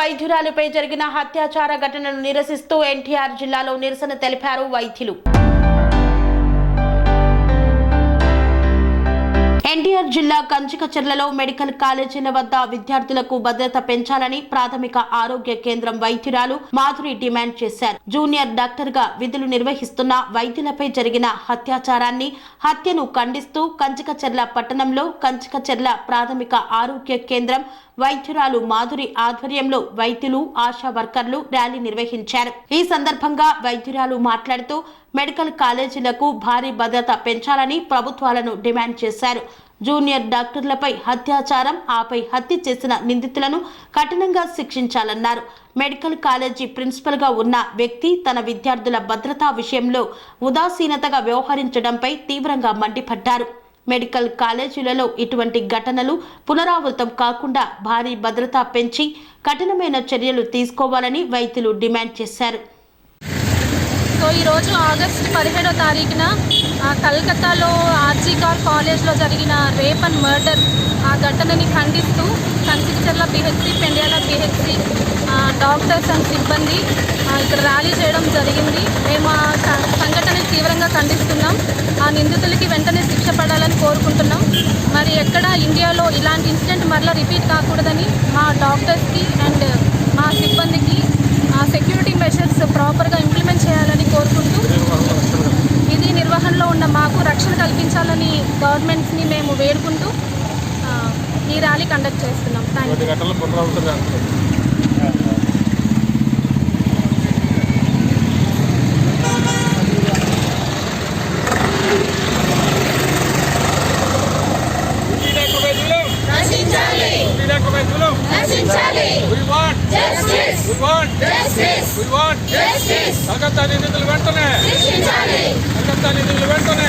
వైద్యురాలిపై జరిగిన అత్యాచార ఘటనను నిరసిస్తూ ఎన్టీఆర్ జిల్లాలో నిరసన తెలిపారు వైద్యులు. ఎన్టీఆర్ జిల్లా కంచికచర్లలో మెడికల్ కాలేజీల వద్ద విద్యార్థులకు భద్రత పెంచాలని ప్రాథమిక ఆరోగ్య కేంద్రం వైద్యురాలు మాధురి డిమాండ్ చేశారు. జూనియర్ డాక్టర్గా విధులు నిర్వహిస్తున్న వైద్యులపై జరిగిన హత్యాచారాన్ని హత్యను ఖండిస్తూ కంచికచర్ల పట్టణంలో కంచికచర్ల ప్రాథమిక ఆరోగ్య కేంద్రం వైద్యురాలు మాధురి ఆధ్వర్యంలో వైద్యులు ఆశా వర్కర్లు ర్యాలీ నిర్వహించారు. ఈ సందర్భంగా వైద్యురాలు మాట్లాడుతూ మెడికల్ కాలేజీలకు భారీ భద్రత పెంచాలని ప్రభుత్వాలను డిమాండ్ చేశారు. జూనియర్ డాక్టర్లపై అత్యాచారం ఆపై హత్య చేసిన నిందితులను కఠినంగా శిక్షించాలన్నారు. మెడికల్ కాలేజీ ప్రిన్సిపల్గా ఉన్న వ్యక్తి తన విద్యార్థుల భద్రతా విషయంలో ఉదాసీనతగా వ్యవహరించడంపై తీవ్రంగా మండిపడ్డారు. మెడికల్ కాలేజీలలో ఇటువంటి ఘటనలు పునరావృతం కాకుండా భారీ భద్రత పెంచి కఠినమైన చర్యలు తీసుకోవాలని వైద్యులు డిమాండ్ చేశారు. ఈరోజు ఆగస్టు పదిహేడో తారీఖున కలకత్తాలో ఆర్జీకార్ కాలేజ్లో జరిగిన రేప్ అండ్ మర్డర్ ఆ ఘటనని ఖండిస్తూ Kanchikacherla PHC Pendyala PHC doctors and సిబ్బంది ఇక్కడ ర్యాలీ చేయడం జరిగింది. మేము ఆ సంఘటనని తీవ్రంగా ఖండిస్తున్నాం. ఆ నిందితులకి వెంటనే శిక్ష పడాలని కోరుకుంటున్నాం. మరి ఎక్కడ ఇండియాలో ఇలాంటి ఇన్సిడెంట్ మరలా రిపీట్ కాకూడదని మా డాక్టర్స్కి అండ్ మా సిబ్బందికి ఆ సెక్యూరిటీ మెషర్స్ ప్రాపర్గా ఉన్న మాకు రక్షణ కల్పించాలని గవర్నమెంట్ని మేము వేడుకుంటూ ఈ ర్యాలీ కండక్ట్ చేస్తున్నాం. ఉరిడాక వైద్యులు! ఉరిడాక వైద్యులు! We want! We want! Want! Calcutta నిందితులు వెంటనే కలకత్తా నిందితులు వెంటనే